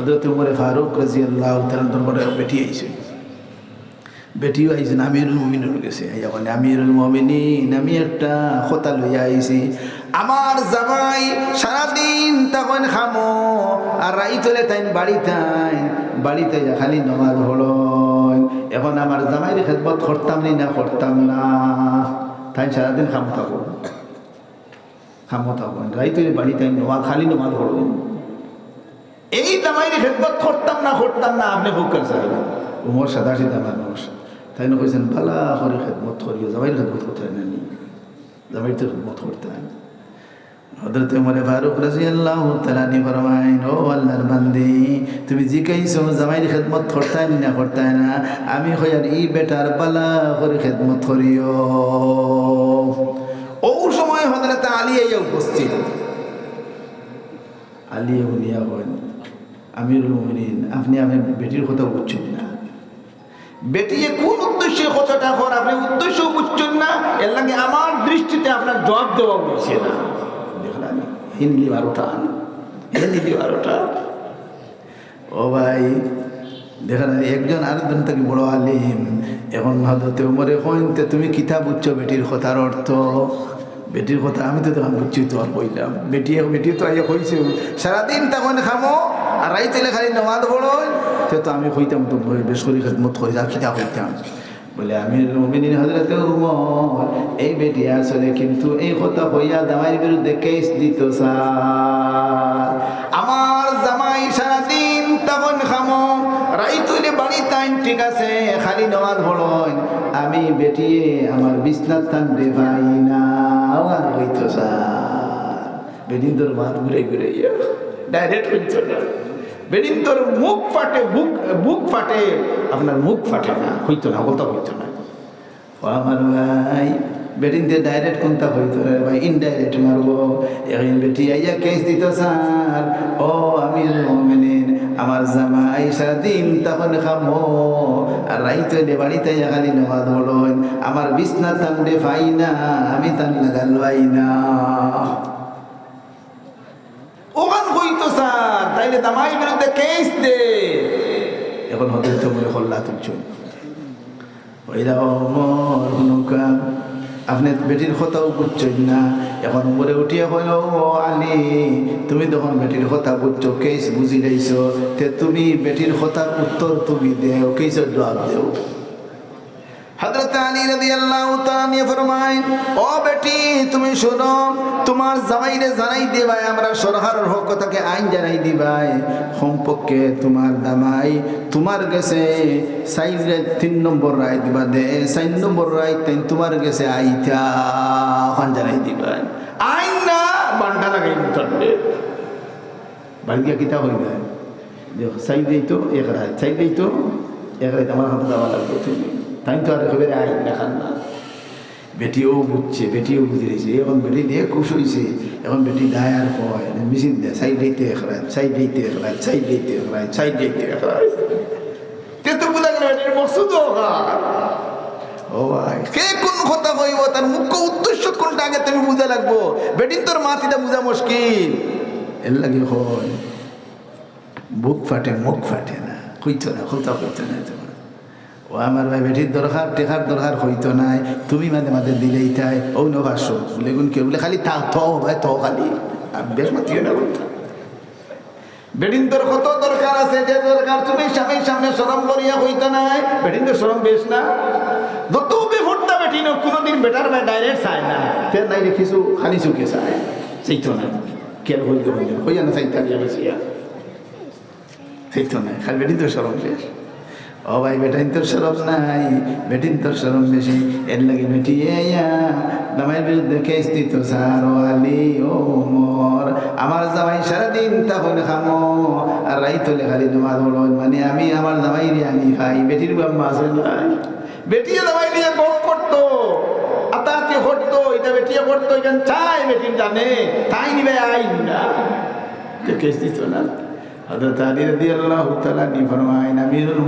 হজরত উমরে ফারুক রাজি আল্লাহ দরবারে বেটি আইছে। বেটিও আইছেন আমিরুল মমিনুর গেছে। আইয়া আমিরুল মমিনিন, আমি একটা খোতা লইয়া আইছি। আমার জামাই সারাদিন তখন খামো, আর রাইতলে তাইন বাড়ি তাইন বাড়িতে খালি নমাজ হলো এখন আমার জামাইয়ের খেদমত করতাম নি করতাম না। তাই সারাদিন খামো থাকো। খামো থাকো। রাইতলে বাড়ি তাইন নমাজ, খালি নমাজ হলো এই জামাইয়ের খেদমত করতাম না করতাম না, আপনি খুব কাছে উমর সাদা সিধা মানুষ। তাই না কইছেন, বালা করে খেদমত করিও জামাইয়ের খেদমত করতে হয় না নি? জামাইয়ের তো খেদমত করতে হয় হজরত উমরে ফারুক রাদিয়াল্লাহু তাআলা নি ফরমাইন, ও আল্লাহর বান্দি, তুমি জিকাইছো জামাইর খেদমত করতাই না করতাই না, আমি হইয়ার ই বেটার বালা করে খেদমত করিও। ও সময় হজরত আলী আইয়া উপস্থিত। আলী উনিয়া হন আমিরুল মুমিনিন, আপনি আমি বেটির কথা বুঝছেন না। বেটিয়ে কোন উদ্দেশ্যে কথাটা কর, আপনি উদ্দেশ্য বুঝছেন না, এর লাগে আমার দৃষ্টিতে আপনার জবাব দেওয়া উচিত না। দেখলাম হিন্দি বারোটা হিন্দি বারোটা ও ভাই, দেখেন একজন আরেকজন থেকে বড় আলিম। এখন হয়তো উমরে কইতে তুমি কিতাব উচ্চ বেটির কথার অর্থ? বেটির কথা আমি তো তখন বুঝছি তোমার কইলাম। বেটি বেটি তো আইয়া কইছে, সারাদিন তখন খামো আর রাইতেলে খালি নমাজ পড়ো। তো তো আমি কইতাম তো বেশ করি খেদমত করি, যা কিতাব কইতাম বলে, আমি রমিনীর হজরত এই বেটি আসলে কিন্তু এই কথা হইয়া দামাইয়ের বিরুদ্ধে কেস দিত, স্যার। আমার জামাই সারাদিন তখন খামো। রাইতুলে বাড়ি তাইন ঠিক আছে, খালি নমাজ পড়ন আমি বেটিয়ে আমার বিছনার থান দে ভাই না আমার হইতো, স্যার। বেদিন তোর মাত ঘুরে ঘুরে ডাইরেক্ট হইতো না। বেদিন তোর মুখ ফাটে বুক বুক ফাটে, আপনার মুখ ফাটে না, হইতো না কথা হইতো না। ও আমার ভাই বেটিন দিয়ে ডাইরেক্ট কোনটা হইতো রে ভাই? ইনডাইরেক্ট মারবো। এখন বেটি আইয়া কেস দিত, স্যার। ও আমি মোমেনিন, আমার জামা আইসা দিন তখন খামো। আর রাইতে দে বাড়িতে খালি ধরুন আমার বিছনা তান দে পাই না, আমি তান লাগাল না। হইতো তাইলে দামাই বিরুদ্ধে কেস দে। এখন হতে তো মনে হল্লা তুলছুন ওইরা অমর হুনুকা, আপনি বেটির কথাও বুঝছেন না। এখন উপরে উঠিয়া ও আলী, তুমি তখন বেটির কথা বুঝছ কেস বুঝি যাইছো তে তুমি বেটির কথার উত্তর তুমি দেও কেসের জবাব দেও। হযরত আলী তাআলা নিয়ে ফরমায় ও বেটি, তুমি শোনো, তোমার জামাইরে জানাই দিবাই আমরা সরকারের হক কথাকে আইন জানাই দিবাই সম্পর্কে তোমার দামাই তোমার গেছে সাইজরে তিন নম্বর রায় দিবা দে, চার নম্বর রায় তেন তোমার গেছে, আইতা ওখান জানাই দিবাই আইন না, বান্ডা লাগাই দিতে বাড়িয়া কিতা হইবে দেখো চাই দিই তো এক রায় চাই দিই তো এক রায়, আমার হাতে দেওয়া লাগবে। তুমি তাই তো আর আইন দেখান না। বেটিও বুঝছে, বেটিও বুঝে রয়েছে এখন বেটি দিয়ে খুশ হয়েছে এখন বেটি দায় আর কয় মেশিন দেয় সাইড দিতে একরায় সাইড দিতে একরায় সাইড দিতে একরায় সাইড দিতে একরায় তে বুঝা গেল বেটির মকসুদ ও ভাই। কে কোন কথা কইব? তার মুখ্য উদ্দেশ্য কোনটা? আগে তুমি বুঝা লাগবো। বেটিন তোর মাতিটা বুঝা মুশকিল। এর লাগে হয়, বুক ফাটে, মুখ ফাটে না। কইতো না কথা কইতো না ও আমার ভাই বেটির দরকার, টেকার দরকার, হইতো নাই। তুমি মাঝে মাঝে দিলেই তাই। ও নো আসো বলে বলে খালি তা, থ, ভাই, থ খালি। বেশ মাতিও না বেডিন তোর কত দরকার আছে? যে দরকার তুমি স্বামীর সামনে সরম করিয়া হইতো নাই। বেডিন তো সরম বেশ না? যত বেফুটটা বেটি না, কোনোদিন বেটার ভাই ডাইরেক্ট চায় না। ফের নাই দেখিছো খালি চুকে চায়। চাইতো না। কেয়ার হইতে হইতে হইয়া না চাইতে। আগে বেশিয়া চাইতো না। খালি বেডিন তো সরম শেষ ও ভাই, বেটাইন তোর সরম নাই, বেটিন তোর সরম বেশি। এর লাগে বেটি এয়া দামাইয়ের বিরুদ্ধে কেস দিত স্যার ও আলী ও মোর আমার জামাই সারাদিন তখন খামো, আর রাই তোলে খালি তোমার বড় মানে আমি আমার জামাই রে আমি খাই। বেটির বাম মাছ নাই বেটিয়ে জামাই নিয়ে গপ করতো আতাতে হটতো এটা বেটিয়ে করতো এখান চাই বেটির জানে। তাই নিবে আইন না। কেস দিত না? হযরত আলী আমিরুল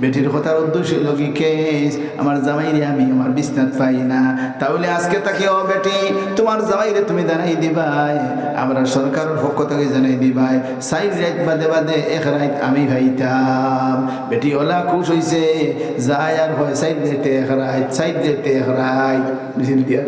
বেটির কথার উদ্দেশ্য হলো কি কেস, আমার জামাইরে আমি আমার বিছনাত পাই না। তাহলে আজকে তাকে, ও বেটি, তোমার জামাইরে তুমি জানাই দিবাই, আমরা সরকারের পক্ষ থেকে জানাই দিবাই সাইড রাইত বাদে বাদে এক রাইত আমি ভাইতাম বেটি, ওলা খুশ হইছে যায় আর হয় সাইড রাইতে এক রাইত সাইড রাইতে এক রাইত। মিছিল দিয়া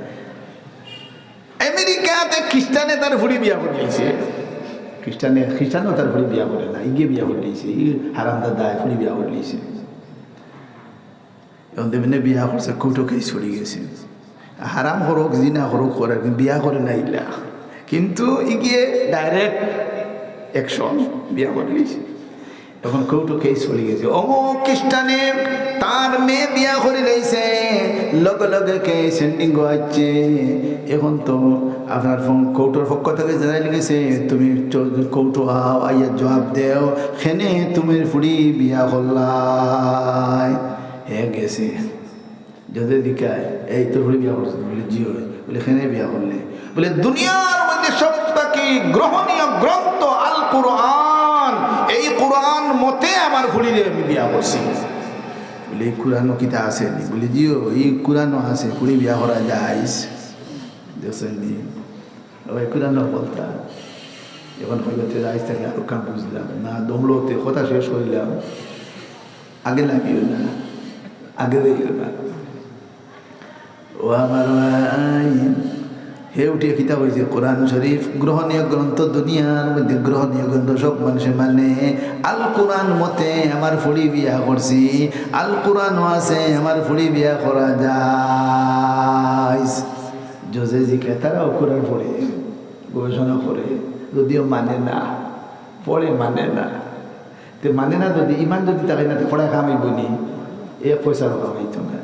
খ্রিস্টানে তার ফুড়ি বিয়া করে লিয়েছে খ্রিস্টানে খ্রিস্টানও তার ফুড়ি বিয়া করে না, ইগে বিয়া করে লিয়েছে ই হারামদা দায় ফুড়ি বিয়া করে লিয়েছে এখন দেবেন বিয়া করছে কুটো কেস ছড়ি গেছে। হারাম করুক জিনা করুক করে বিয়া করে না ইলা। কিন্তু ইগিয়ে ডাইরেক্ট একশন বিয়া করে লিয়েছে তখন কৌটো কেস চলে গেছে। অমুক খ্রিস্টানে তার মেয়ে বিয়া করে লইছে লগে লগে কে সেন্ডিং আছে এখন তো আপনার ফোন কৌটোর পক্ষ থেকে জানাই লেগেছে তুমি কৌটো আও, আইয়া জবাব দেও। খেনে তুমি ফুড়ি বিয়া করলাই। হে গেছে। যদি দিকায় এই তোর ফুড়ি বিয়া করছে, বলে জি হয় বলে খেনে বিয়া করলে। বলে দুনিয়ার মধ্যে সবটাকে গ্রহণীয় গ্রন্থ? আল কোরআন। এই কোরআন মতে আমার আমি বিয়া করছি। বলে, এই কোরআনও কিতা আছে নি বলে, জিও, এই কোরআনও আছে ফুড়ি বিয়া করা যাইস দেখছেন নি ওই কোরআনও বলতা। এখন হইতে যাইস থাকে আরও কাম বুঝলাম। না, দমলোতে কথা শেষ করিলাম। আগে লাগিও না। আগে দেখিও না। ও, আমার ভাই। হে উঠিয়ে কিতাব হয়েছে কোরআন শরীফ, গ্রহণীয় গ্রন্থ দুনিয়ার মধ্যে, গ্রহণীয় গ্রন্থ সব মানুষে মানে। আল কোরআন মতে আমার ফুড়ি বিয়া করছি, আল কোরআনও আছে আমার ফুড়ি বিয়া করা যায় জোজে জিকে তারাও কোরআন পড়ে, গবেষণা করে, যদিও মানে না, পড়ে মানে না। তে মানে না যদি, ইমান যদি থাকে না পড়া কামাইব নি। এক পয়সারও কামাইতো না।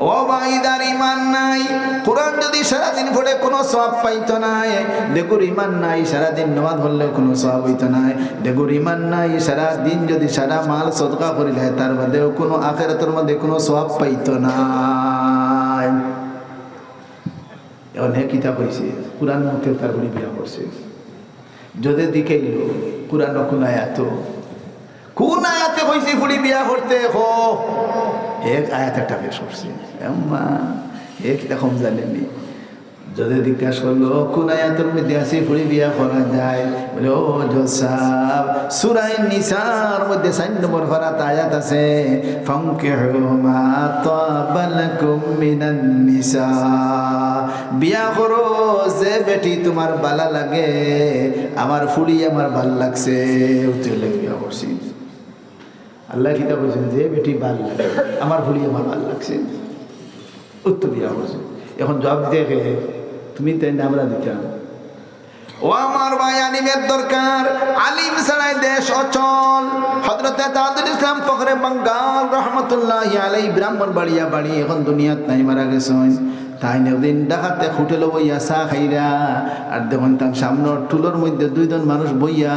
ও ভাইদার ইমান নাই। কোরআন যদি সারাদিন পড়ে কোনো সব পাইতো নাই দেখুর ইমান নাই, সারাদিন নামাজ পড়লে কোনো সব হইতো নাই দেখুর ইমান নাই, সারাদিন যদি সারা মাল সদকা করিলে তার মধ্যেও কোনো আখেরাতের মধ্যে কোনো সব পাইতো নাই এখন হে কিতাব হয়েছে কোরআন মতে তার বিয়া করছে। যদি দিকে কোরআন কোন আয়াত? কোন আয়াতে হয়েছে ফুড়ি বিয়া করতে? হো এক আয়াত একটা পেশ করছে। এম্মা এক তখন জানেনি যদি জিজ্ঞাসা করল, কোন আয়াতের মধ্যে আছে? ফুড়ি বিয়া করা যায়। বলে, ও জোসাব সুরাই নিসার মধ্যে সাইন নম্বর ফারাত আয়াত আছে ফাঙ্কিহু মা তাবালাকুম মিনান নিসা। বিয়া করো, যে বেটি তোমার বালা লাগে, আমার ফুড়ি আমার ভালো লাগছে। উত্তর বিয়া করছি। আল্লাহ কিতা বলছেন, যে বেটি ভালো লাগে আমার ফুড়ি আমার ভালো লাগছে উত্তর বিয়া বলছে, এখন জবাব দেখে তুমি তাই না আমরা দিতাম। ও আমার ভাই, আলিমের দরকার, আলিম ছাড়াই দেশ অচল। হজরতে তাজুল ইসলাম ফখরে বাঙ্গাল, রহমতুল্লাহ আলাই ব্রাহ্মণ বাড়িয়া বাড়ি, এখন দুনিয়াত নাই, মারা গেছেন। তাই দিন ডাকাতে হোটেলে বইয়া চাহ খাইরা। আর দেখুন তার সামনের টুলোর মধ্যে দুইজন মানুষ বইয়া,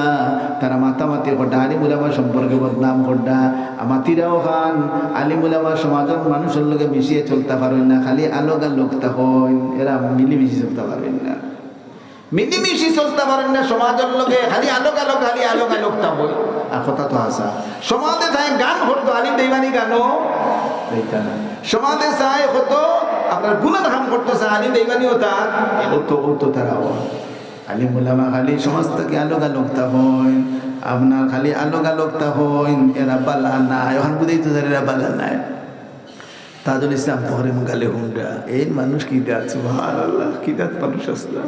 তারা মাতামাতি করডা আলিমুলামা সম্পর্কে বদনাম করডা মাতিরাও খান আলিমুলামা সমাজের মানুষের লগে মিশিয়ে চলতে পারেন না, খালি আলোগা লোক তখন। এরা মিলিমিশি চলতে পারবেন না। মিলিমিশি চলতে পারেন না সমাজের লোকে খালি আলোক আলোক খালি আলোক আলোক বই আর কথা তো আসা সমাজে চাই গান করতো, আলিম দেবানি গানও। এইটা না। সমাজে চাই হতো আপনার গুণার কাম করতো চাই আলিম দেবানি হতা ও তো ও তো তারা আলিম মুলামা খালি সমাজ থেকে আলোক আলোক তা হয়, আপনার খালি আলোক আলোক তা হয়, এরা বালা নাই, এখন বুঝেই তো এরা বালা নাই। তাজুল ইসলাম ফখরে গালে হুন্ডা, এই মানুষ কি দাঁত সুহার আল্লাহ কি দাঁত মানুষ আসলাম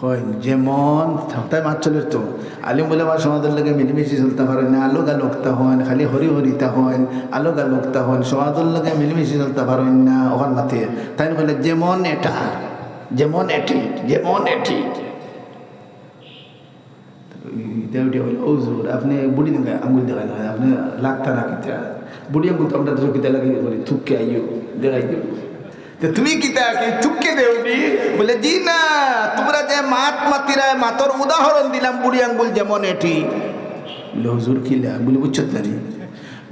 হয় যেমন তাই মাছ চলের তো। আলিম বলে আমার সমাজের লাগে মিলিমিশি চলতে পারেন না আলোক আলোকতা হন, খালি হরি হরিতা হন আলোক আলোকতা হন, সমাজের লাগে মিলিমিশি চলতে পারেন না ওখান মাতে। তাই বলে, যেমন এটা, যেমন এটি যেমন এটি। আপনি বুড়ি দিন আঙ্গুল দেখাই না আপনি লাগতা না কিতা? বুড়ি আঙ্গুল তো আমরা কিতা লাগে থুককে আইও দেখাই দিও তো তুমি কিতা কি থুককে দেউনি বলে, জি না, তোমরা যে মাত মাতিরা মাতর উদাহরণ দিলাম বুড়ি আঙ্গুল যেমন এটি। বলে, হুজুর কিলা বলে, বুঝছত না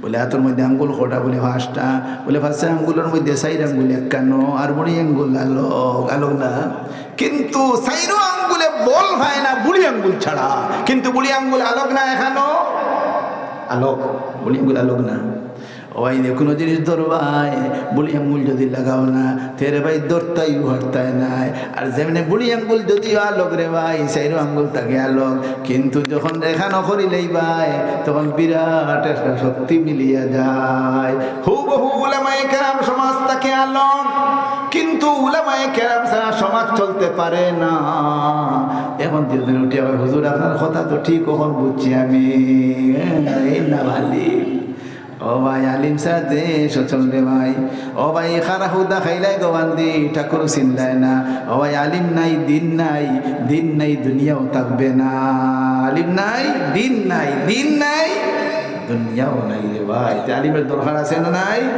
বলে হাতের মধ্যে আঙ্গুল কটা? বলে, পাঁচটা। বলে ফার্স্টে আঙ্গুলের মধ্যে সাইড আঙ্গুল একান্ন আর বুড়ি আঙ্গুল আলোক আলোক না। কিন্তু সাইরো আঙ্গুলে বল হয় না বুড়ি আঙ্গুল ছাড়া। কিন্তু বুড়ি আঙ্গুল আলোক না এখানো আলোক, বুড়ি আঙ্গুল আলোক না। ওই যে কোনো জিনিস ধরবাই বুড়ি আঙ্গুল যদি লাগাও না, তেরে ভাই ধরতাই হরতাই নাই। আর যেমনি বুড়ি আঙ্গুল যদিও আলোক রে ভাই সাইরো আঙ্গুল তাকে আলোক। কিন্তু যখন রেখা নকরিলেই ভাই, তখন বিরাট একটা শক্তি মিলিয়া যায়। হু বহু উলামায়ে কেরাম সমাজ তাকে আলোক, কিন্তু উলামায়ে কেরাম ছাড়া সমাজ চলতে পারে না। এখন যেদিন উঠে হুজুর, আপনার কথা তো ঠিক, কখন বুঝছি আমি? না ভালি। ও ভাই আলিম সাহ দে সচল রে ভাই। ও ভাই খারা হুদা খাইলাই গোবান্দি ঠাকুর চিন্তায় না। ও ভাই আলিম নাই, দিন নাই দিন নাই, দুনিয়াও থাকবে না। আলিম নাই, দিন নাই দিন নাই, দুনিয়াও নাই রে ভাই। আলিমের দরকার আছে না নাই?